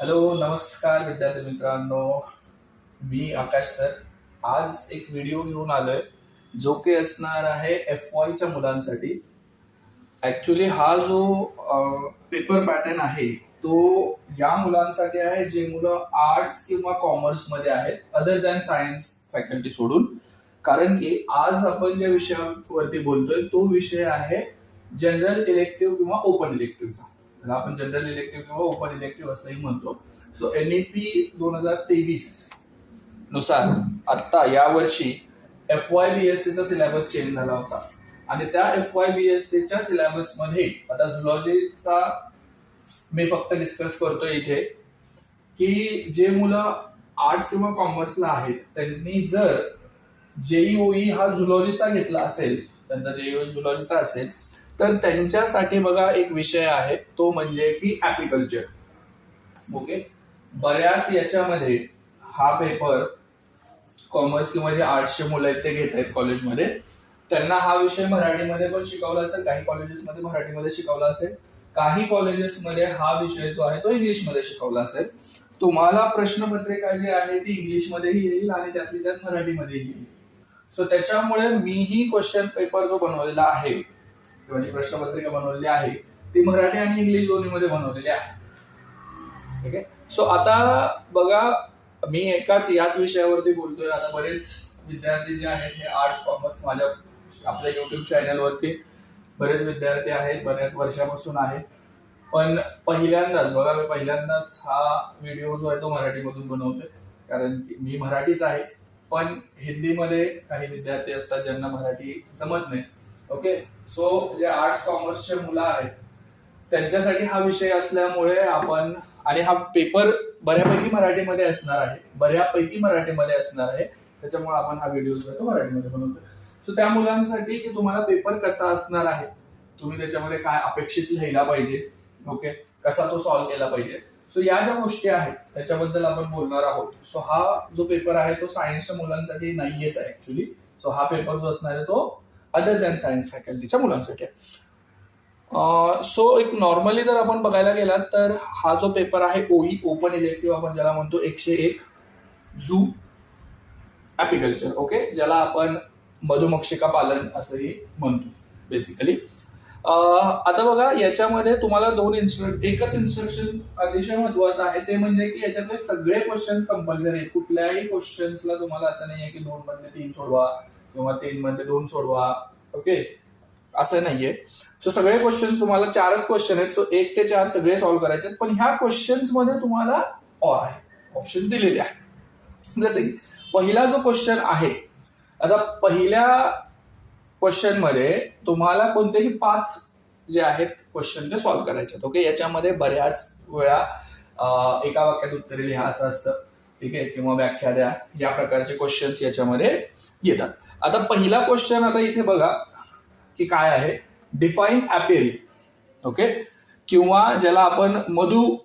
Hello नमस्कार विद्यार्थी मित्रांनो. मी आकाश सर. आज एक व्हिडिओ घेऊन आलोय जो की असणार आहे एफ वायच्या मुलांसाठी. ऍक्च्युली हा जो पेपर पॅटर्न आहे तो या मुलांसाठी आहे जे मुलं आर्ट्स किंवा कॉमर्समध्ये आहेत अदर दॅन सायन्स फॅकल्टी सोडून. कारण की आज आपण ज्या विषयावरती बोलतोय तो विषय आहे जनरल इलेक्टिव्ह किंवा ओपन इलेक्टिव्हचा त्याला आपण जनरल इलेक्टिव्ह किंवा ओपन इलेक्टिव्ह असंही म्हणतो. सो एन ई पी दोन हजार तेवीसनुसार आत्ता या वर्षी एफ वाय बी एस सीचा सिलेबस चेंज झाला होता. आणि त्या एफ वाय बी एस सीच्या सिलेबसमध्ये आता झुलॉजीचा मी फक्त डिस्कस करतोय इथे की जे मुलं आर्ट्स किंवा कॉमर्सला आहेत त्यांनी जर जेईओई हा झुलॉजीचा घेतला असेल त्यांचा जेईओई झुलॉजीचा असेल तर त्यांच्यासाठी बघा एक विषय आहे तो म्हणजे की ऍपिकल्चर ओके? बऱ्याच याच्यामध्ये हा पेपर कॉमर्स किंवा जे आर्ट्सचे मुलं आहेत ते घेत आहेत कॉलेजमध्ये त्यांना हा विषय मराठीमध्ये पण शिकवला असेल काही कॉलेजेसमध्ये मराठीमध्ये शिकवला असेल. काही कॉलेजेसमध्ये हा विषय जो आहे तो इंग्लिशमध्ये शिकवला असेल. तुम्हाला प्रश्नपत्रिका जी आहे ती इंग्लिशमध्येही येईल आणि त्यातली त्यात मराठीमध्येही येईल. सो त्याच्यामुळे मीही क्वेश्चन पेपर जो बनवलेला आहे किंवा जी प्रश्नपत्रिका बनवलेली आहे ती मराठी आणि इंग्लिश दोन्हीमध्ये बनवलेली आहे. ठीक आहे? सो आता बघा मी एकाच याच विषयावरती बोलतोय. आता बरेच विद्यार्थी जे आहेत हे आर्ट्स कॉमर्स माझ्या आपल्या युट्यूब चॅनलवरती बरेच विद्यार्थी आहेत बऱ्याच वर्षापासून आहेत. पण पहिल्यांदाच बघा मी पहिल्यांदाच हा व्हिडिओ जो आहे तो मराठीमधून बनवतोय. कारण की मी मराठीच आहे पण हिंदीमध्ये काही विद्यार्थी असतात ज्यांना मराठी जमत नाही. ओके सो जे आर्ट्स कॉमर्सचे मुलं आहेत त्यांच्यासाठी हा विषय असल्यामुळे आपण आणि हा पेपर बऱ्यापैकी मराठीमध्ये असणार आहे. बऱ्यापैकी मराठीमध्ये असणार आहे. त्याच्यामुळे आपण हा व्हिडिओ जो आहे तो मराठीमध्ये बनवतो सो त्या मुलांसाठी की तुम्हाला पेपर कसा असणार आहे? तुम्ही त्याच्यामध्ये काय अपेक्षित लिहिला पाहिजे? ओके कसा तो सॉल्व्ह केला पाहिजे? सो या ज्या गोष्टी आहेत त्याच्याबद्दल आपण बोलणार आहोत. सो हा जो पेपर आहे तो सायन्सच्या मुलांसाठी नाहीयेच आहे ऍक्च्युली सो हा पेपर जो असणार आहे तो अदर दॅन सायन्स फॅकल्टीच्या मुलांसाठी आहे. सो एक नॉर्मली जर आपण बघायला गेलात तर हा जो पेपर आहे ओई ओपन इलेक्टिव्ह आपण ज्याला म्हणतो एकशे एक झू ॲपिकल्चर ओके ज्याला आपण मधुमक्षिका पालन असंही म्हणतो बेसिकली आता बघा याच्यामध्ये तुम्हाला दोन इन्स्ट्रक्ट एकच इन्स्ट्रक्शन अतिशय महत्वाचं आहे. ते म्हणजे की याच्यातले सगळे क्वेश्चन्स कंपल्सरी आहेत. कुठल्याही क्वेश्चन्सला तुम्हाला असं नाही आहे की दोन मधले तीन सोडवा. किंवा तीन मध्ये दोन सोडवा. ओके असं नाहीये. सो सगळे क्वेश्चन तुम्हाला चारच क्वेश्चन आहेत. सो एक ते चार सगळे सॉल्व्ह करायचे आहेत. पण ह्या क्वेश्चन्समध्ये तुम्हाला ऑप्शन दिलेले आहे जसे की पहिला जो क्वेश्चन आहे आता पहिल्या क्वेश्चनमध्ये तुम्हाला कोणतेही पाच जे आहेत क्वेश्चन ते सॉल्व्ह करायचे आहेत. ओके याच्यामध्ये बऱ्याच वेळा एका वाक्यात उत्तरे लिहा असं असतं. ठीक आहे? किंवा व्याख्या द्या. या प्रकारचे क्वेश्चन्स याच्यामध्ये येतात. आता पहिला क्वेश्चन आता इथे बघा की काय आहे? डिफाईन ऍपेरी ओके किंवा ज्याला आपण मधु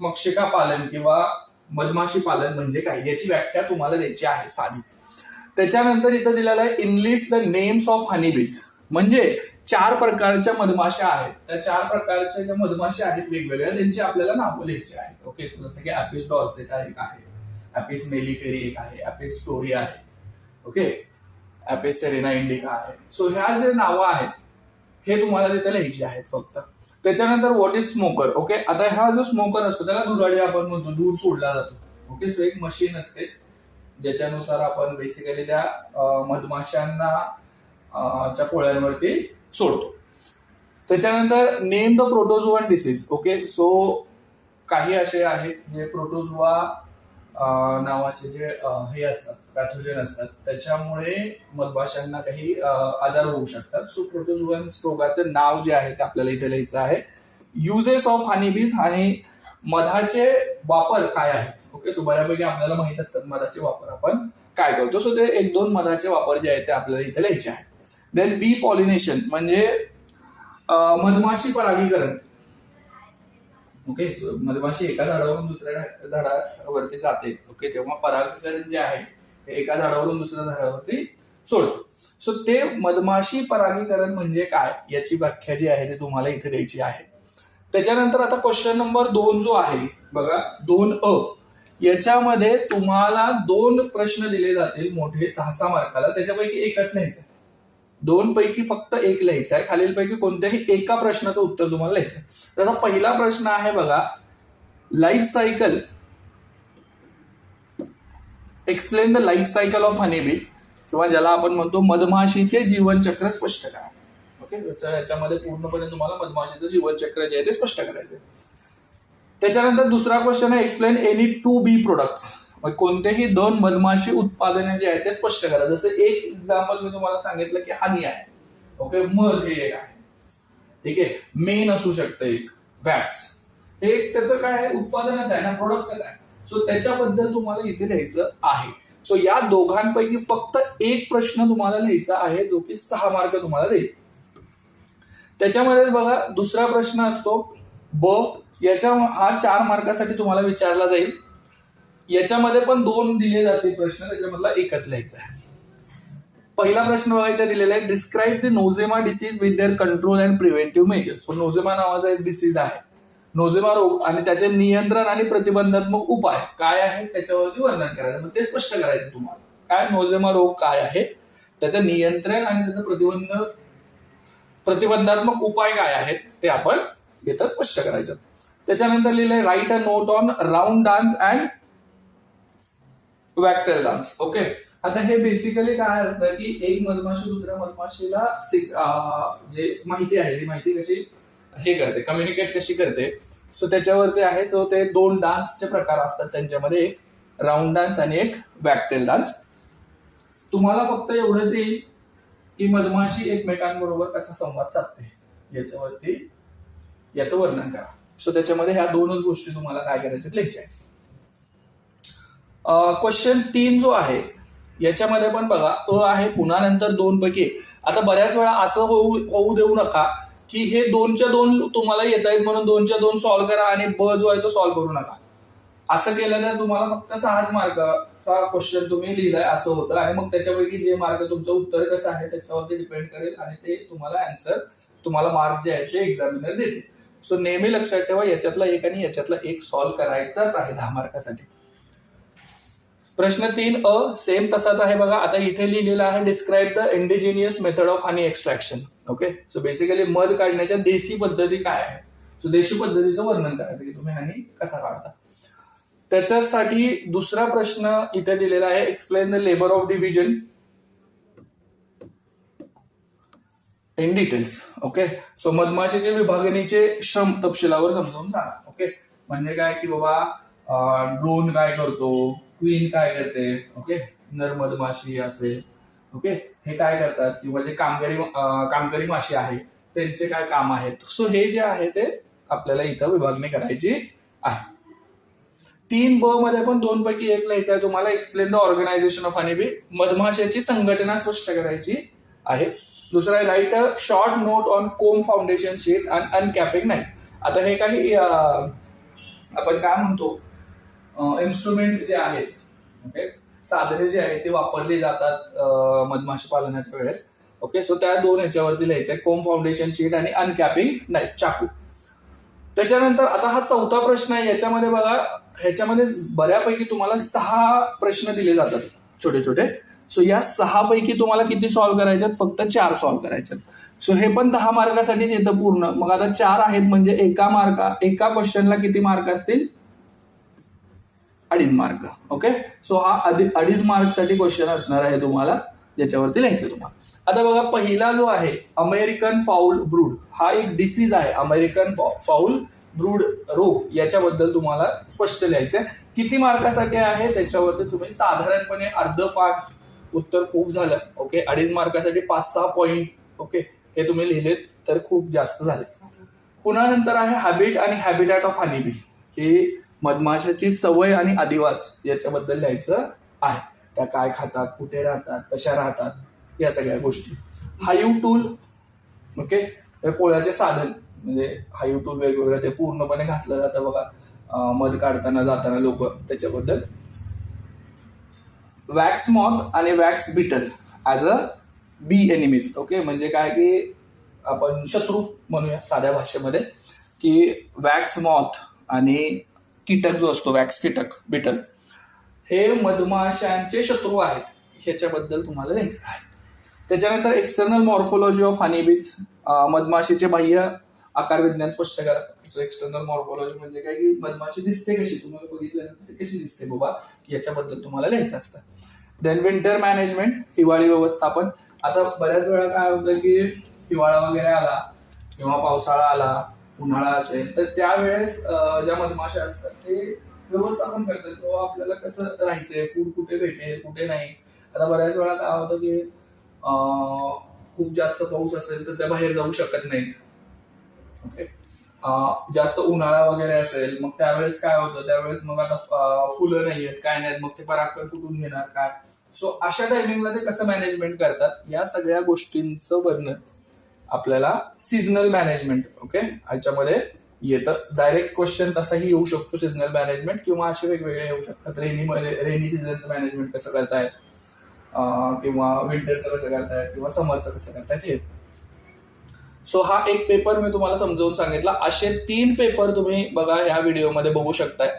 मक्षिका पालन किंवा मधमाशी पालन म्हणजे काय? याची व्याख्या तुम्हाला द्यायची आहे साधी. त्याच्यानंतर इथं दिलेलं आहे English the names of honeybees म्हणजे चार प्रकारच्या मधमाशा आहेत. त्या चार प्रकारच्या ज्या मधमाशा आहेत वेगवेगळ्या त्यांची आपल्याला नावं लिहायची आहेत. ओके सो जसं की ऍपिस डॉर्सेटा एक आहे. ऍपिस मेलिफेरी एक आहे. ऍपिस स्टोरी आहे. ओके ॲपेस सेरेना इंडिका आहे. सो ह्या जे नावं आहेत हे तुम्हाला तिथे लिहायची आहेत फक्त. त्याच्यानंतर व्हॉट इज स्मोकर ओके आता हा जो स्मोकर असतो त्याला धुराडी आपण म्हणतो धूर सोडला जातो. ओके सो एक मशीन असते ज्याच्यानुसार आपण बेसिकली त्या मधमाशांना च्या पोळ्यांवरती सोडतो. त्याच्यानंतर name the protozoan disease okay so काही असे आहेत जे प्रोटोझुआ नावाचे जे हे असतात पॅथोजन असतात त्याच्यामुळे मधमाशांना काही आजार होऊ शकतात. सो प्रोटोझुअन रोगाचं नाव जे आहे ते आपल्याला इथे लिहायचं आहे. युजेस ऑफ हनीबीज आणि मधाचे वापर काय आहेत? ओके सो बऱ्यापैकी आपल्याला माहीत असतात मधाचे वापर आपण काय करतो. सो ते एक दोन मधाचे वापर जे आहेत ते आपल्याला इथे लिहायचे आहे देन बी पॉलिनेशन म्हणजे मधमाशी परागीकरण. ओके मधमाशी एका झाडावरून दुसऱ्या झाडावरती जाते. ओके तेव्हा परागीकरण जे आहे ते एका झाडावरून दुसऱ्या झाडावरती सोडतो. सो ते मधमाशी परागीकरण म्हणजे काय याची व्याख्या जी आहे ती तुम्हाला इथे द्यायची आहे. त्याच्यानंतर आता क्वेश्चन नंबर दोन जो आहे बघा दोन अ याच्यामध्ये तुम्हाला दोन प्रश्न दिले जातील मोठे सहा सहा मार्काला. त्याच्यापैकी एकच न्यायचा. दोन पैकी फक्त एक लिहायचं आहे. खालीलपैकी कोणत्याही एका प्रश्नाचं उत्तर तुम्हाला लिहायचं आहे. त्याचा पहिला प्रश्न आहे बघा life cycle explain the life cycle of honeybee किंवा ज्याला आपण म्हणतो मधमाशीचे जीवनचक्र स्पष्ट करा. ओके याच्यामध्ये पूर्णपणे तुम्हाला मधमाशीचं जीवनचक्र जे आहे ते स्पष्ट करायचं आहे. त्याच्यानंतर दुसरा क्वेश्चन आहे explain any two bee products कोणतेही दोन मधमाशी उत्पादने जे आहेत ते स्पष्ट करा. जसं एक एक्झाम्पल मी तुम्हाला सांगितलं की हानी आहे. ओके मध हे एक आहे. ठीक आहे? मेन असू शकतं एक. वॅक्स हे एक त्याचं काय आहे? उत्पादनच आहे ना? प्रोडक्टच आहे. सो त्याच्याबद्दल तुम्हाला इथे लिहायचं आहे. सो या दोघांपैकी फक्त एक प्रश्न तुम्हाला लिहायचा आहे जो की सहा मार्क तुम्हाला देईल. त्याच्यामध्ये बघा दुसरा प्रश्न असतो ब याच्या हा चार मार्कासाठी तुम्हाला विचारला जाईल. याच्यामध्ये पण दोन दिले जातील प्रश्न त्याच्यामधला एकच लिहायचा आहे. पहिला प्रश्न बघा इथे दिलेला आहे describe the nosema disease with their control and preventive measures so nosema नावाचा एक डिसीज आहे. नोझेमा रोग आणि त्याचे नियंत्रण आणि प्रतिबंधात्मक उपाय काय आहे त्याच्यावरती वर्णन करायचं. मग ते स्पष्ट करायचं तुम्हाला. काय नोझेमा रोग काय आहे त्याचं नियंत्रण आणि त्याचं प्रतिबंध प्रतिबंधात्मक उपाय काय आहेत ते आपण येतं स्पष्ट करायचं. त्याच्यानंतर लिहिलंय write a note on round dance and waggle dance okay आता हे बेसिकली काय असतं की एक मधमाशी दुसऱ्या मधमाशीला जे माहिती आहे ती माहिती कशी हे करते कम्युनिकेट कशी करते? सो त्याच्यावरती आहे सो ते दोन डान्सचे प्रकार असतात त्यांच्यामध्ये. एक राऊंड डान्स आणि एक वॅक्टेल डान्स तुम्हाला फक्त एवढंच येईल की मधमाशी एकमेकांबरोबर कसा संवाद साधते. याच्यावरती याचं वर्णन करा. सो त्याच्यामध्ये ह्या दोनच गोष्टी तुम्हाला काय करायच्या लिहायच्या आहेत. क्वेश्चन तीन जो आहे याच्यामध्ये पण बघा अ आहे पुन्हा नंतर दोन पैकी. आता बऱ्याच वेळा असं होऊ होऊ देऊ नका की हे दोनच्या दोन तुम्हाला येत आहेत म्हणून दोनच्या दोन सॉल्व्ह करा आणि ब जो आहे तो सॉल्व्ह करू नका. असं केलं तर तुम्हाला फक्त सहाच मार्काचा क्वेश्चन तुम्ही लिहिलाय असं होतं. आणि मग त्याच्यापैकी जे मार्क तुमचं उत्तर कसं आहे त्याच्यावरती डिपेंड करेल आणि ते तुम्हाला अँसर तुम्हाला मार्क जे आहेत ते एक्झामिनर देते सो नेहमी लक्षात ठेवा याच्यातला एक आणि याच्यातला एक सॉल्व्ह करायचाच आहे दहा मार्कासाठी. प्रश्न तीन अ सेम तसाच आहे बघा. आता इथे लिहिलेला आहे describe the indigenous method of honey extraction okay so basically मध काढण्याच्या देशी पद्धती काय आहे? सो देशी पद्धतीचं वर्णन करायचं की तुम्ही हनी कसा काढता? त्याच्यासाठी दुसरा प्रश्न इथे दिलेला आहे. Explain the labour of division in details okay so मधमाशीचे विभागणीचे श्रम तपशिलावर समजावून सांगा. ओके म्हणजे काय की बाबा ड्रोन काय करतो? क्वीन काय करते ओके नर मधमाशी असेल ओके हे काय करतात किंवा जे कामगारी कामगारी माशी आहे त्यांचे काय काम आहेत? सो हे जे आहे ते आपल्याला इथं विभागणी करायची आहे. तीन ब मध्ये पण दोन पैकी एक लिहायचं आहे. तुम्हाला explain the organisation of honeybee मधमाशाची संघटना स्पष्ट करायची आहे. दुसरा आहे write a short note on comb foundation sheet and uncapping नाही आता हे काही आपण काय म्हणतो? इन्स्ट्रुमेंट जे आहेत ओके साधने जे आहेत ते वापरले जातात मधमाशी पालनाच्या वेळेस ओके सो त्या दोन ह्याच्यावरती लिहायचं आहे कोम फाउंडेशन शीट आणि अनकॅपिंग नाही चाकू. त्याच्यानंतर आता हा चौथा प्रश्न आहे याच्यामध्ये बघा ह्याच्यामध्ये बऱ्यापैकी तुम्हाला सहा प्रश्न दिले जातात छोटे छोटे सो या सहा पैकी तुम्हाला किती सॉल्व्ह करायच्यात? फक्त चार सॉल्व्ह करायच्यात. सो हे पण दहा मार्कासाठीच येतं पूर्ण. मग आता चार आहेत म्हणजे एका मार्का एका क्वेश्चनला किती मार्क असतील? अडीच मार्क ओके सो हा अडी अडीच मार्कसाठी क्वेश्चन असणार आहे तुम्हाला ज्याच्यावरती लिहायचं तुम्हाला. आता बघा पहिला जो आहे अमेरिकन फाऊल ब्रूड हा एक डिसीज आहे अमेरिकन फाऊल ब्रूड रोग याच्याबद्दल तुम्हाला स्पष्ट लिहायचं आहे. किती मार्कासाठी आहे त्याच्यावरती तुम्ही साधारणपणे अर्ध पाठ उत्तर खूप झालं ओके अडीच मार्कासाठी पाच सहा पॉईंट ओके हे तुम्ही लिहिलेत तर खूप जास्त झाले. पुन्हा नंतर आहे हॅबिट आणि हॅबिटॅट ऑफ हनीबी ही मधमाशाची सवय आणि अधिवास याच्याबद्दल लिहायचं आहे. त्या काय खातात कुठे राहतात कशा राहतात या सगळ्या गोष्टी. Hayu tool okay? पोळ्याचे साधन. म्हणजे हायू टूल वेगवेगळं ते पूर्णपणे घातलं जातं बघा. मध काढताना जाताना लोक त्याच्याबद्दल. वॅक्स मॉथ आणि wax beetle as a bee enemies okay? म्हणजे काय की आपण शत्रू म्हणूया साध्या भाषेमध्ये की वॅक्स मॉथ आणि कीटक जो असतो वॅक्स कीटक बिटल हे मधमाशांचे शत्रू आहेत. ह्याच्याबद्दल तुम्हाला लिहायचं आहे. त्याच्यानंतर एक्सटर्नल मॉर्फोलॉजी ऑफ हनीबीज मधमाशीचे बाह्य आकार विज्ञान स्पष्ट करा. सो एक्सटर्नल मॉर्फोलॉजी म्हणजे काय? की मधमाशी दिसते कशी? तुम्हाला बघितलं कशी दिसते बाबा? याच्याबद्दल तुम्हाला लिहायचं असतं. देन विंटर मॅनेजमेंट हिवाळी व्यवस्थापन. आता बऱ्याच वेळा काय होतं की हिवाळा वगैरे आला किंवा पावसाळा आला उन्हाळा असेल तर त्यावेळेस ज्या मधमाशा असतात ते व्यवस्थापन करतात. किंवा आपल्याला कसं राहायचंय? फूड कुठे भेटेल कुठे नाही? आता बऱ्याच वेळा काय होतं की खूप जास्त पाऊस असेल तर त्या बाहेर जाऊ शकत नाहीत. ओके जास्त उन्हाळा वगैरे असेल मग त्यावेळेस काय होतं? त्यावेळेस मग आता फुलं नाही आहेत काय नाहीत? मग ते परागकण कुठून घेणार? काय? सो अशा टायमिंगला ते कसं मॅनेजमेंट करतात? या सगळ्या गोष्टींचं वर्णन आपल्याला सीझनल मॅनेजमेंट ओके ह्याच्यामध्ये येतं. डायरेक्ट क्वेश्चन तसाही येऊ शकतो सीझनल मॅनेजमेंट किंवा असे वेगवेगळे येऊ शकतात. रेनीमध्ये रेनी सीझनचं मॅनेजमेंट कसं करतायत? किंवा विंटरचं कसं करतायत? किंवा समरचं कसं करतायत? हे. सो हा एक पेपर मी तुम्हाला समजावून सांगितला. असे तीन पेपर तुम्ही बघा ह्या व्हिडिओमध्ये बघू शकताय.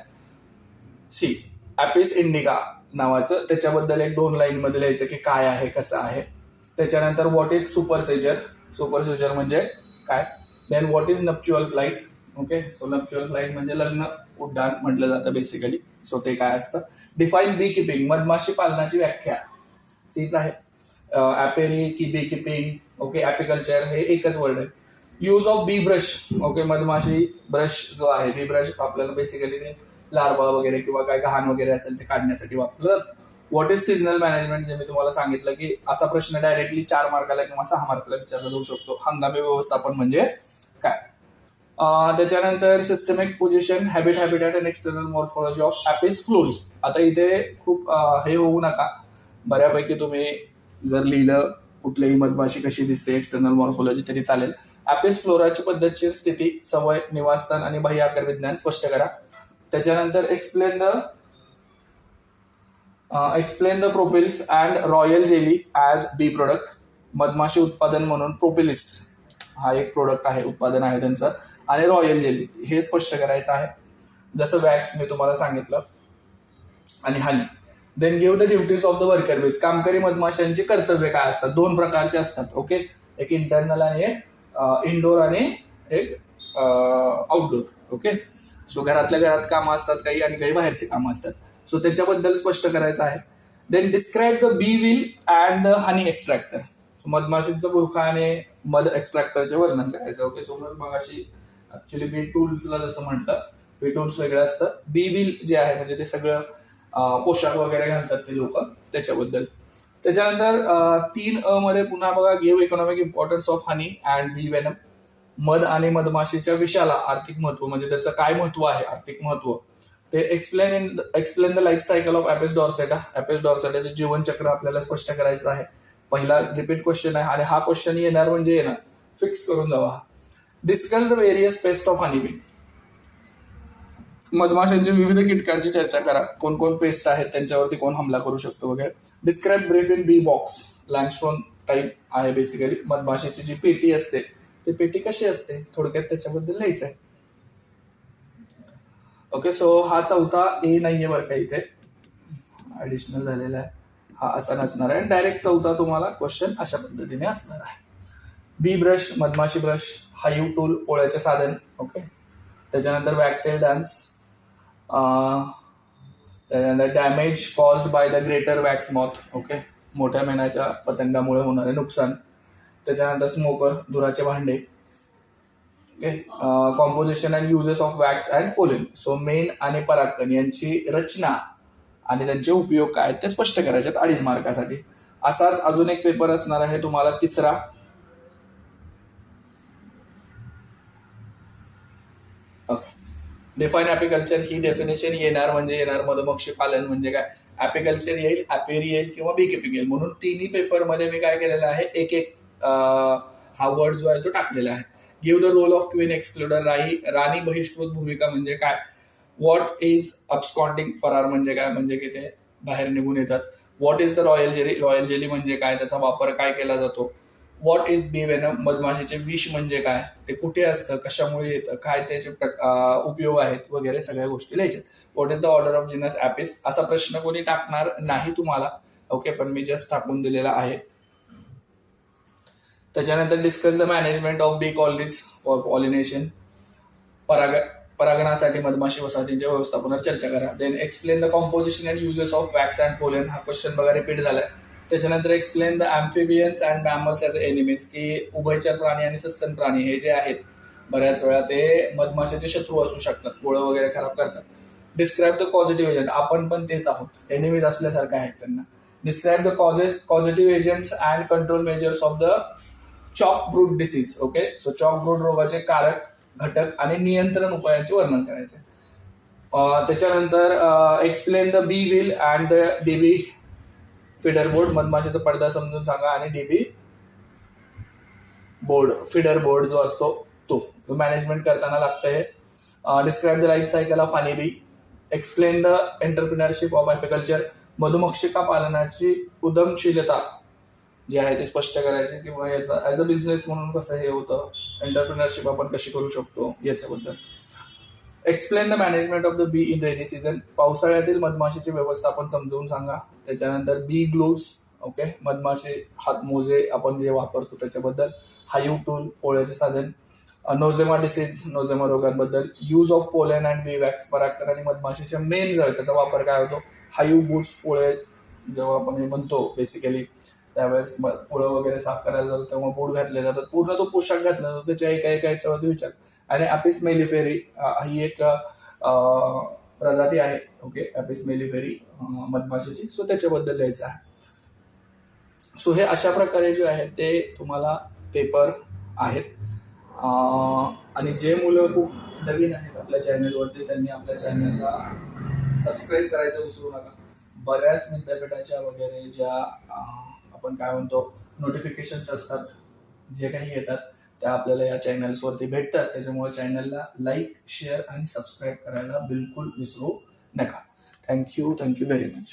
सी ॲपिस इंडिका नावाचं. त्याच्याबद्दल एक दोन लाईनमध्ये लिहायचं की काय आहे कसं आहे. त्याच्यानंतर what is supersedure super म्हणजे काय? Then what is nuptial flight okay so nuptial flight म्हणजे लग्न उड्डाण म्हटलं जातं बेसिकली सो ते काय असतं? डिफाईन बी किपिंग मधमाशी पालनाची व्याख्या. तीच आहे. ॲपेरी की बी किपिंग ओके ॲपिकल्चर हे एकच वर्ड आहे. Use of bee brush okay मधमाशी ब्रश जो आहे बी ब्रश आपल्याला बेसिकली ते लार्वा वगैरे किंवा काय घाण वगैरे असेल ते काढण्यासाठी वापरलं व्हॉट इज सीजनल मॅनेजमेंट जे मी तुम्हाला सांगितलं की असा प्रश्न डायरेक्टली चार मार्काला किंवा सहा मार्काला विचारला जाऊ शकतो. हंगामी व्यवस्थापन म्हणजे काय? त्याच्यानंतर systemic position habit habitat and external morphology of Apis florea आता इथे खूप हे होऊ नका. बऱ्यापैकी तुम्ही जर लिहिलं कुठलीही मधमाशी कशी दिसते एक्सटर्नल मॉर्फॉलॉजी तरी चालेल. ॲपिस फ्लोराची पद्धतशीर स्थिती सवय निवासस्थान आणि बाह्य आकार विज्ञान स्पष्ट करा. त्याच्यानंतर explain the explain the propolis and royal jelly as bee product मधमाशी उत्पादन म्हणून प्रोपिलिस हा एक प्रोडक्ट आहे उत्पादन आहे त्यांचं. आणि रॉयल जेली हे स्पष्ट करायचं आहे. जसं वॅक्स मी तुम्हाला सांगितलं. आणि honey then give the duties of the worker bees कामकरी मधमाशांची कर्तव्य काय असतात? दोन प्रकारचे असतात ओके एक इंटरनल आणि एक uh, इनडोर आणि एक आउटडोर ओके सो घरातल्या घरात कामं असतात काही आणि काही बाहेरची कामं असतात. सो त्याच्याबद्दल स्पष्ट करायचं आहे. Then describe the bee veil and the honey extractor so मधमाशींचं बुरखा आणि मध एक्स्ट्रॅक्टरचे वर्णन करायचं. ओके सो मग अशी ऍक्च्युली बी टूल्सला जसं म्हटलं बी टूल्स वेगळं असतं. बी विल जे आहे म्हणजे ते सगळं पोशाख वगैरे घालतात ते लोक त्याच्याबद्दल. त्याच्यानंतर तीन अ मध्ये पुन्हा बघा give economic importance of honey and bee venom मध आणि मधमाशीच्या विषाला आर्थिक महत्त्व म्हणजे त्याचं काय महत्त्व आहे आर्थिक महत्त्व. ते explain in explain the life cycle of Apis dorsata Apis डॉर्सेटाचे जीवनचक्र आपल्याला स्पष्ट करायचं आहे. पहिला रिपीट क्वेश्चन आहे आणि हा क्वेश्चन येणार म्हणजे येणार. फिक्स करून जावा. Discuss the various pest of honeybee मधमाशांच्या विविध कीटकांची चर्चा करा. कोण कोण पेस्ट आहेत त्यांच्यावरती कोण हमला करू शकतो वगैरे. Describe brief in bee box लँडस्टोन type आहे बेसिकली मधमाशाची जी पेटी असते ती पेटी कशी असते? थोडक्यात त्याच्याबद्दल लिहायचं आहे ओके सो हा चौथा ए नाहीये बरं का इथे. ऍडिशनल झालेला आहे. हा असा नसणार आहे. आणि डायरेक्ट चौथा तुम्हाला क्वेश्चन अशा पद्धतीने असणार आहे. बी ब्रश मधमाशी ब्रश हाईव टूल पोळ्याचे साधन. ओके त्याच्यानंतर वॅकटेल डान्स त्याच्यानंतर damage caused by the greater wax moth okay मोठ्या मेणाच्या पतंगामुळे होणारे नुकसान. त्याच्यानंतर स्मोकर धुराचे भांडे. Okay composition and uses of wax and pollen so main आणि परागकण यांची रचना आणि त्यांचे उपयोग काय? आहेत ते स्पष्ट करायचे अडीच मार्कासाठी. असाच अजून एक पेपर असणार आहे तुम्हाला तिसरा. ओके डिफाईन ॲपिकल्चर ही डेफिनेशन येणार म्हणजे येणार मधुमक्षी पालन म्हणजे काय? ॲपिकल्चर येईल ॲपेरी येईल किंवा बी येईल. म्हणून तिन्ही पेपरमध्ये मी काय केलेलं आहे? एक एक uh, हा वर्ड जो आहे तो टाकलेला आहे. Give the role of queen excluder राही राणी बहिष्कृत भूमिका म्हणजे काय? व्हॉट इज अपस्कॉन्डिंग फरार म्हणजे काय? म्हणजे की ते बाहेर निघून येतात. What is the royal jelly royal jelly म्हणजे काय? त्याचा वापर काय केला जातो? व्हॉट इज बी वेनम मधमाशीचे विष म्हणजे काय? ते कुठे असतं? कशामुळे येतं? काय त्याचे प्र- उपयोग आहेत? वगैरे सगळ्या गोष्टी लिहायच्यात. What is the order of genus Apis असा प्रश्न कोणी टाकणार नाही तुम्हाला. ओके पण मी जस्ट टाकून दिलेला आहे. त्याच्यानंतर discuss the management of bee colonies for pollination पराग परागणासाठी मधमाशी वसाहतींच्या व्यवस्थापनावर चर्चा करा. Then explain the composition and uses of wax and pollen हा क्वेश्चन बघा रिपीट झालाय. त्याच्यानंतर explain the amphibians and mammals as enemies की उभयचर प्राणी आणि सस्तन प्राणी हे जे आहेत बऱ्याच वेळा ते मधमाशाचे शत्रू असू शकतात पोळं वगैरे खराब करतात. डिस्क्राईब द पॉझिटिव्ह एजंट आपण पण तेच आहोत. एनिमीज असल्यासारखं आहेत त्यांना. Describe the causes positive agents and control measures of the chalk brood disease okay so chalk brood रोगाचे कारक घटक आणि नियंत्रण उपायांचे वर्णन करायचे. त्याच्यानंतर explain the bee veil and the DB feeder board मधमाशाचा पडदा समजून सांगा आणि डीबी बोर्ड फिडर बोर्ड जो असतो तो. मॅनेजमेंट करताना लागतं हे. Describe the life cycle of honey bee explain the entrepreneurship of apiculture मधुमक्षिका पालनाची उद्यमशीलता जे आहे ते स्पष्ट करायचे किंवा याचा ॲज अ बिझनेस म्हणून कसं हे होतं एंटरप्रिनरशिप आपण कशी करू शकतो याच्याबद्दल. Explain the management of the bee in rainy season पावसाळ्यातील मधमाशीचे व्यवस्थापन समजवून सांगा. त्याच्यानंतर बी ग्लोव्स ओके मधमाशी हातमोजे आपण जे वापरतो त्याच्याबद्दल. हायू टूल पोळ्याचे साधन. नोझेमा disease नोझेमा रोगांबद्दल. Use of pollen and bee wax परागकण आणि मधमाशीच्या मेन जळ त्याचा वापर काय होतो? हायू बूट्स पोळे जेव्हा आपण हे म्हणतो बेसिकली त्यावेळेस म- पोळं वगैरे साफ करायला जातो तेव्हा बूट घातले जातात. पूर्ण तो पोशाख घातला जातो त्याच्या एका एका याच्यावरती विचार. आणि अपिस मेलिफेरी ही एक प्रजाती आहे ओके अपिस मेलिफेरी मधमाशीची. सो त्याच्याबद्दल लिहायचं आहे. सो हे अशा प्रकारे जे आहे ते तुम्हाला पेपर आहेत. आणि जे मुलं खूप नवीन आहेत आपल्या चॅनलवरती त्यांनी आपल्या चॅनलला सबस्क्राईब करायचं विसरू नका. बऱ्याच विद्यापीठाच्या वगैरे ज्या आपण काय म्हणतो नोटिफिकेशन्स असतात जे काही येतात त्या आपल्याला या चॅनल्सवरती भेटतात. त्याच्यामुळे चॅनलला लाईक शेअर आणि सबस्क्राईब करायला बिलकुल विसरू नका. Thank you thank you very much